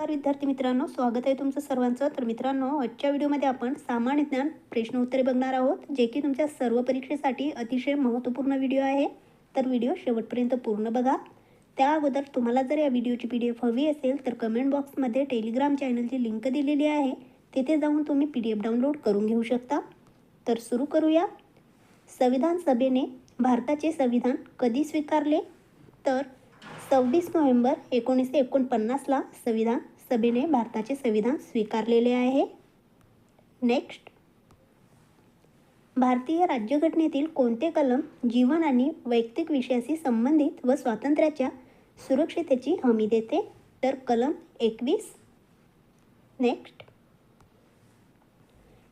नमस्कार विद्यार्थी मित्रांनो. स्वागत आहे तुमचं सर्वांचं. तर मित्रांनो आजच्या व्हिडिओमध्ये आपण सामान्य ज्ञान प्रश्न उत्तरे बघणार आहोत जे की तुमच्या सर्व परीक्षेसाठी अतिशय महत्त्वपूर्ण व्हिडिओ आहे. तर व्हिडिओ शेवटपर्यंत पूर्ण बघा. त्या अगोदर तुम्हाला जर या व्हिडिओची पी डी एफ हवी असेल तर कमेंट बॉक्समध्ये टेलिग्राम चॅनलची लिंक दिलेली आहे. तिथे जाऊन तुम्ही पी डी एफ डाउनलोड करून घेऊ शकता. तर सुरू करूया. संविधान सभेने भारताचे संविधान कधी स्वीकारले? तर सव्वीस नोव्हेंबर एकोणीसशे एकोणपन्नासला संविधान सभेने भारताचे संविधान स्वीकारलेले आहे. नेक्स्ट भारतीय राज्यघटनेतील कोणते कलम जीवन आणि वैयक्तिक विषयाशी संबंधित व स्वातंत्र्याच्या सुरक्षितेची हमी देते? तर कलम एकवीस. नेक्स्ट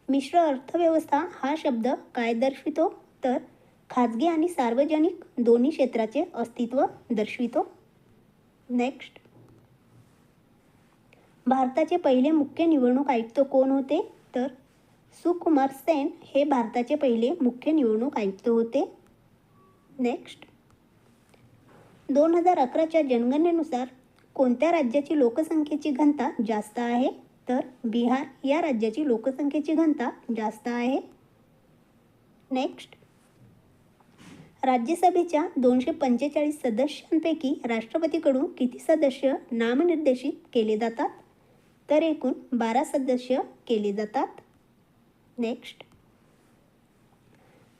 मिश्र अर्थव्यवस्था हा शब्द काय दर्शवितो? तर खाजगी आणि सार्वजनिक दोन्ही क्षेत्राचे अस्तित्व दर्शवितो. नेक्स्ट भारताचे पहिले मुख्य निवडणूक आयुक्त कोण होते? तर सुकुमार सेन हे भारताचे पहिले मुख्य निवडणूक आयुक्त होते. नेक्स्ट दोन हजार अकराच्या जनगणनेनुसार कोणत्या राज्याची लोकसंख्येची घनता जास्त आहे? तर बिहार या राज्याची लोकसंख्येची घनता जास्त आहे. नेक्स्ट राज्यसभेच्या दोनशे पंचेचाळीस सदस्यांपैकी राष्ट्रपतीकडून किती सदस्य नामनिर्देशित केले जातात? तर एकूण बारा सदस्य केले जातात. नेक्स्ट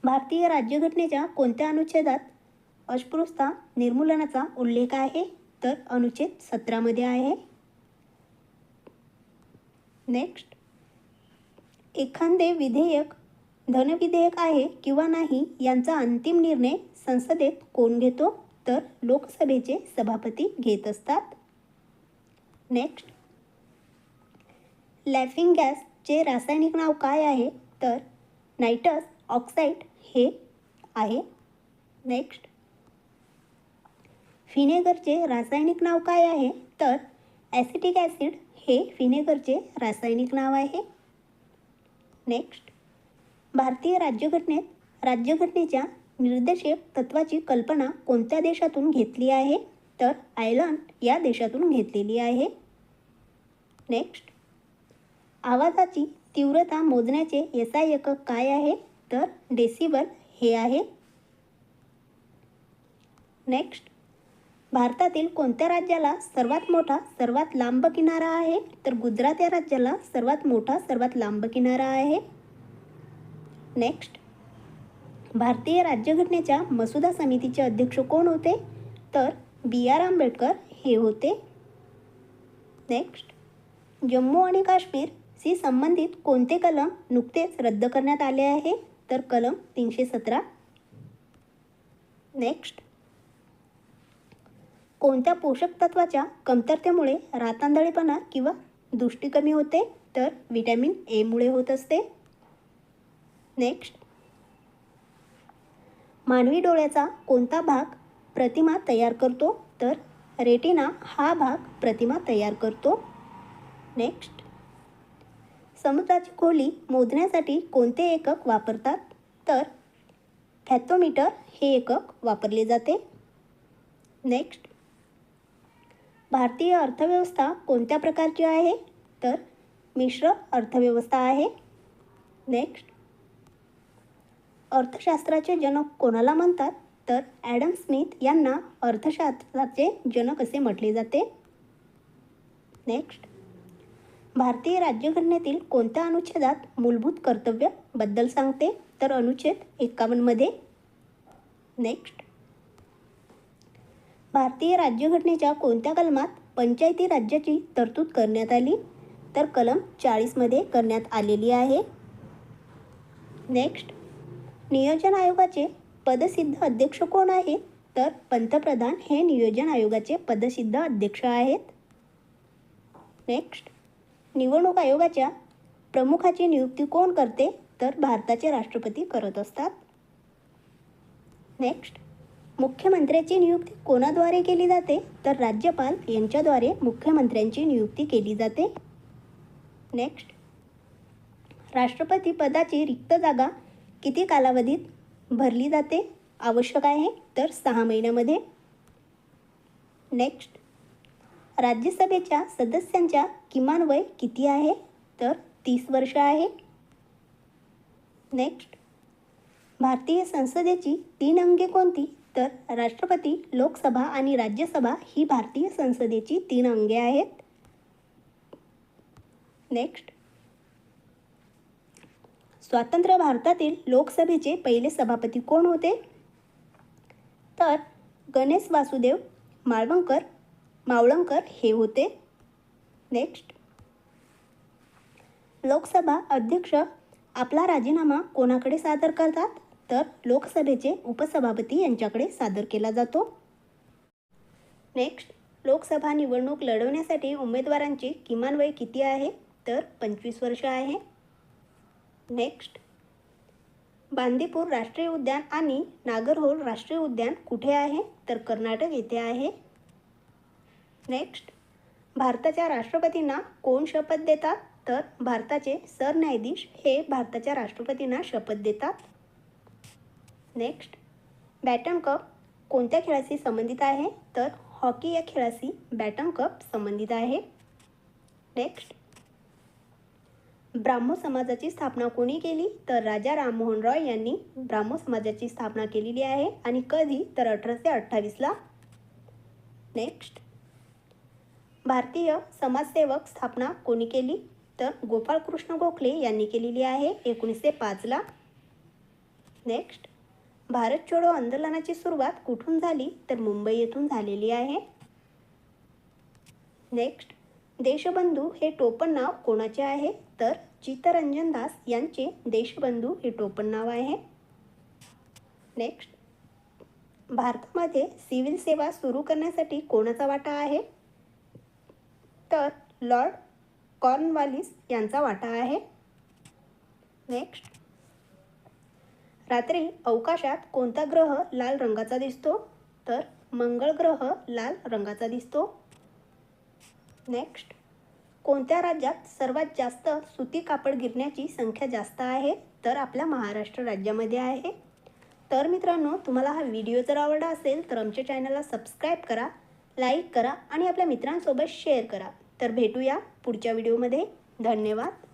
भारतीय राज्यघटनेच्या कोणत्या अनुच्छेदात अस्पृश्यता निर्मूलनाचा उल्लेख आहे? तर अनुच्छेद सतरामध्ये आहे. नेक्स्ट एखादे विधेयक धनविधेयक आहे किंवा नाही यांचा अंतिम निर्णय संसदेत कोण घेतो? तर लोकसभेचे सभापती घेत असतात. नेक्स्ट लॅफिंग गॅसचे रासायनिक नाव काय आहे? तर नायटस ऑक्साईड हे आहे. नेक्स्ट फिनेगरचे रासायनिक नाव काय आहे? तर ॲसिटिक ॲसिड हे फिनेगरचे रासायनिक नाव आहे. नेक्स्ट भारतीय राज्यघटनेत राज्यघटनेच्या निर्देशक तत्वाची कल्पना कोणत्या देशातून घेतली आहे? तर आयर्लंड या देशातून घेतलेली आहे. नेक्स्ट. आवाजाची तीव्रता मोजण्याचे एस एकक काय आहे? तर डेसिबल हे आहे. नेक्स्ट. भारतातील कोणत्या राज्याला सर्वात मोठा सर्वात लांब किनारा आहे? तर गुजरात या राज्याला सर्वात मोठा सर्वात लांब किनारा आहे. नेक्स्ट भारतीय राज्यघटनेच्या मसुदा समितीचे अध्यक्ष कोण होते? तर बी आर आंबेडकर हे होते. नेक्स्ट जम्मू आणि काश्मीरशी संबंधित कोणते कलम नुकतेच रद्द करण्यात आले आहे? तर कलम तीनशे सतरा. नेक्स्ट कोणत्या पोषक तत्वाच्या कमतरतेमुळे रातांदळेपणा किंवा दृष्टी कमी होते? तर व्हिटॅमिन एमुळे होत असते. नेक्स्ट मानवी डोळ्याचा कोणता भाग प्रतिमा तयार करतो? तर रेटिना हा भाग प्रतिमा तयार करतो. नेक्स्ट समुद्राची खोली मोजण्यासाठी कोणते एकक वापरतात? तर फॅथोमीटर हे एकक वापरले जाते. नेक्स्ट भारतीय अर्थव्यवस्था कोणत्या प्रकारची आहे? तर मिश्र अर्थव्यवस्था आहे. नेक्स्ट अर्थशास्त्राचे जनक कोणाला म्हणतात? तर ॲडम स्मिथ यांना अर्थशास्त्राचे जनक असे म्हटले जाते. नेक्स्ट. भारतीय राज्यघटनेतील कोणत्या अनुच्छेदात मूलभूत कर्तव्यबद्दल सांगते? तर अनुच्छेद एकावन्नमध्ये नेक्स्ट. भारतीय राज्यघटनेच्या कोणत्या कलमात पंचायती राज्याची तरतूद करण्यात आली? तर कलम चाळीसमध्ये करण्यात आलेली आहे. नेक्स्ट. नियोजन आयोगाचे पदसिद्ध अध्यक्ष कोण आहे तर पंतप्रधान हे नियोजन आयोगाचे पदसिद्ध अध्यक्ष आहेत. नेक्स्ट निवडणूक आयोगाच्या प्रमुखाची नियुक्ती कोण करते? तर भारताचे राष्ट्रपती करत असतात. नेक्स्ट मुख्यमंत्र्याची नियुक्ती कोणाद्वारे केली जाते? तर राज्यपाल यांच्याद्वारे मुख्यमंत्र्यांची नियुक्ती केली जाते. नेक्स्ट राष्ट्रपती पदाची रिक्त जागा किती कालावधीत भरली जाते? आवश्यक आहे? तर सहा महिन्यामध्ये. नेक्स्ट राज्यसभेच्या सदस्यांच्या किमान वय किती आहे? तर तीस वर्ष आहे. नेक्स्ट भारतीय संसदेची तीन अंगे कोणती? तर राष्ट्रपती लोकसभा आणि राज्यसभा ही भारतीय संसदेची तीन अंगे आहेत. नेक्स्ट स्वातंत्र्य भारतातील लोकसभेचे पहिले सभापती कोण होते? तर गणेश वासुदेव माळवंकर मावळंकर हे होते. नेक्स्ट लोकसभा अध्यक्ष आपला राजीनामा कोणाकडे सादर करतात? तर लोकसभेचे उपसभापती यांच्याकडे सादर केला जातो. नेक्स्ट लोकसभा निवडणूक लढवण्यासाठी उमेदवारांचे किमान वय किती आहे? तर पंचवीस वर्ष आहे. नेक्स्ट बांदीपूर राष्ट्रीय उद्यान आणि नागरहोल राष्ट्रीय उद्यान कुठे आहे? तर कर्नाटक येथे आहे. नेक्स्ट भारताच्या राष्ट्रपतींना कोण शपथ देतात? तर भारताचे सरन्यायाधीश हे भारताच्या राष्ट्रपतींना शपथ देतात. नेक्स्ट बॅटन कप कोणत्या खेळाशी संबंधित आहे? तर हॉकी या खेळाशी बॅटन कप संबंधित आहे. नेक्स्ट ब्राह्मो समाजाची स्थापना कोणी केली? तर राजा राममोहन रॉय यांनी ब्राह्मो समाजाची स्थापना केलेली आहे आणि कधी? तर अठराशे अठ्ठावीसला. नेक्स्ट भारतीय समाजसेवक स्थापना कोणी केली? तर गोपाळकृष्ण गोखले यांनी केलेली आहे एकोणीसशे पाचला. नेक्स्ट भारत छोडो आंदोलनाची सुरुवात कुठून झाली? तर मुंबई येथून झालेली आहे. नेक्स्ट देशबंधू हे टोपण नाव कोणाचे आहे? तर चित्तरंजन दास यांचे देशबंधू हे टोपण नाव आहे. नेक्स्ट भारतामध्ये सिव्हिल सेवा सुरू करण्यासाठी कोणाचा वाटा आहे? तर लॉर्ड कॉर्नवालिस यांचा वाटा आहे. नेक्स्ट रात्री अवकाशात कोणता ग्रह लाल रंगाचा दिसतो? तर मंगळ ग्रह लाल रंगाचा दिसतो. नेक्स्ट कोणत्या राज्यात सर्वात जास्त सुती कापड गिरण्याची संख्या जास्त आहे? तर आपल्या महाराष्ट्र राज्यामध्ये आहे. तर मित्रांनो तुम्हाला हा व्हिडिओ जर आवडला असेल तर आमच्या चॅनलला सबस्क्राईब करा लाईक करा आणि आपल्या मित्रांसोबत शेअर करा. तर भेटूया पुढच्या व्हिडिओमध्ये. धन्यवाद.